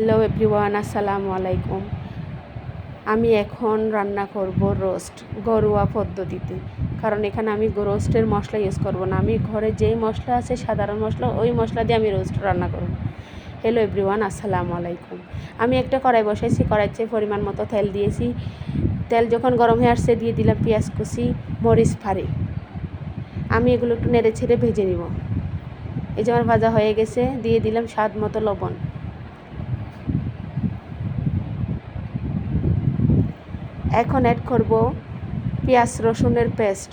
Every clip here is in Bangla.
হ্যালো এভরিওয়ান, আসসালামু আলাইকুম। আমি এখন রান্না করব রোস্ট, ঘরোয়া পদ্ধতিতে। কারণ এখানে আমি রোস্টের মশলা ইউজ করব না। আমি ঘরে যেই মশলা আছে, সাধারণ মশলা, ওই মশলা দিয়ে আমি রোস্ট রান্না করব। হ্যালো এভরিওয়ান, আসসালামু আলাইকুম। আমি একটা কড়াই বসাইছি কড়াইতে পরিমাণ মতো তেল দিয়েছি। তেল যখন গরম হয়ে আসছে, দিয়ে দিলাম পেঁয়াজ কুচি, মরিচ ফাড়ি। আমি এগুলো একটু নেড়ে ছেড়ে ভেজে নিব। এই যে আমার ভাজা হয়ে গেছে, দিয়ে দিলাম স্বাদ মতো লবণ। এখন অ্যাড করব পেঁয়াজ রসুনের পেস্ট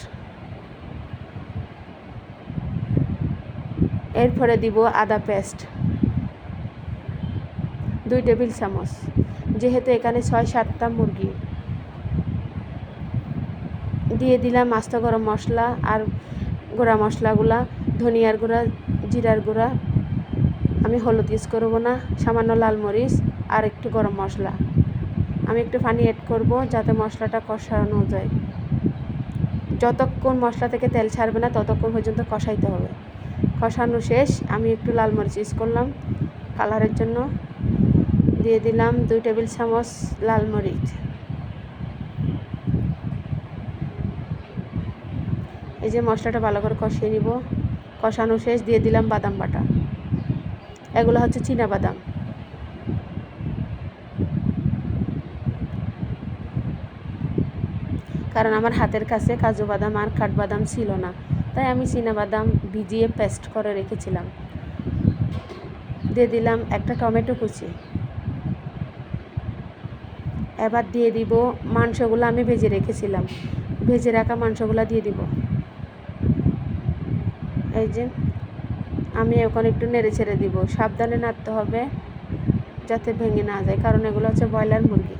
এরপরে দিব আদা পেস্ট দুই টেবিল চামচ, যেহেতু এখানে ছয় সাতটা মুরগি। দিয়ে দিলাম আস্ত গরম মশলা আর গোড়া মশলাগুলা, ধনিয়ার গুঁড়া, জিরার গুঁড়া। আমি হলুদ ইউজ করব না, সামান্য লাল মরিচ আর একটু গরম মশলা। আমি একটু পানি অ্যাড করব যাতে মশলাটা কষানো যায়। যতক্ষণ মশলা থেকে তেল ছাড়বে না, ততক্ষণ পর্যন্ত কষাইতে হবে। কষানো শেষ, আমি একটু লাল মরিচ ইউজ করলাম। কালারের জন্য দিয়ে দিলাম দুই টেবিল চামচ লাল মরিচ। এই যে মশলাটা ভালো করে কষিয়ে নিব। কষানো শেষ, দিয়ে দিলাম বাদাম বাটা। এগুলো হচ্ছে চীনা বাদাম। কারণ আমার হাতের কাছে কাজু বাদাম আর কাঠবাদাম ছিল না। তাই আমি বাদাম ভিজিয়ে পেস্ট করে রেখেছিলাম। দিয়ে দিলাম একটা টমেটো কুচি। এবার দিয়ে দিব মাংসগুলো আমি ভেজে রেখেছিলাম। ভেজে রাখা মাংসগুলো দিয়ে দিব। এই যে, আমি এখন একটু নেড়ে ছেড়ে দিব। সাবধানে নাড়তে হবে যাতে ভেঙে না যায়, কারণ এগুলো হচ্ছে ব্রয়লার মুরগি।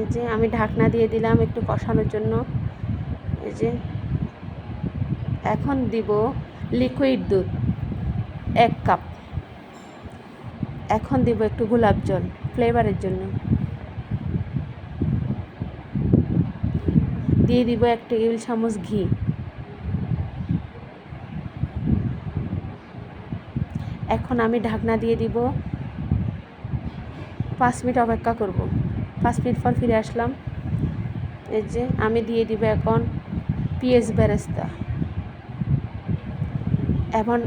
এই যে আমি ঢাকনা দিয়ে দিলাম একটু কষানোর জন্য। এই যে এখন দিব লিকুইড দুধ, এক কাপ এখন দিব একটু গোলাপ জল ফ্লেভারের জন্য। দিয়ে দিব এক টেবিল চামচ ঘি। এখন আমি ঢাকনা দিয়ে দিব। পাঁচ মিনিট অপেক্ষা করব। পাঁচ মিনিট পর ফিরে আসলাম। এই যে আমি দিয়ে দিব এখন পিএস বেরেস্তা এখন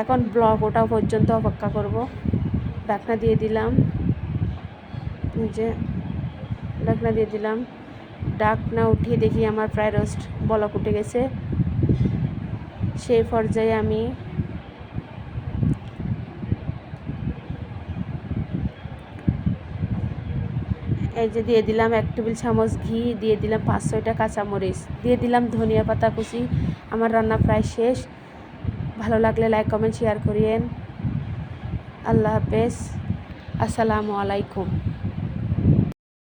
এখন ব্লক ওটা পর্যন্ত অপেক্ষা করব। ডাকনা দিয়ে দিলাম। যে ডাকনা দিয়ে দিলাম। ডাকনা উঠিয়ে দেখি আমার প্রায় রোস্ট বলক উঠে গেছে। সেই পর্যায়ে আমি এই যে দিয়ে দিলাম এক টেবিল চামচ ঘি, দিয়ে দিলাম পাঁচ ছয়টা কাঁচামরিচ, দিয়ে দিলাম ধনিয়া পাতা কুচি। আমার রান্না প্রায় শেষ। ভালো লাগলে লাইক, কমেন্ট, শেয়ার করিয়েন। আল্লাহ হাফেজ। আসসালামু আলাইকুম।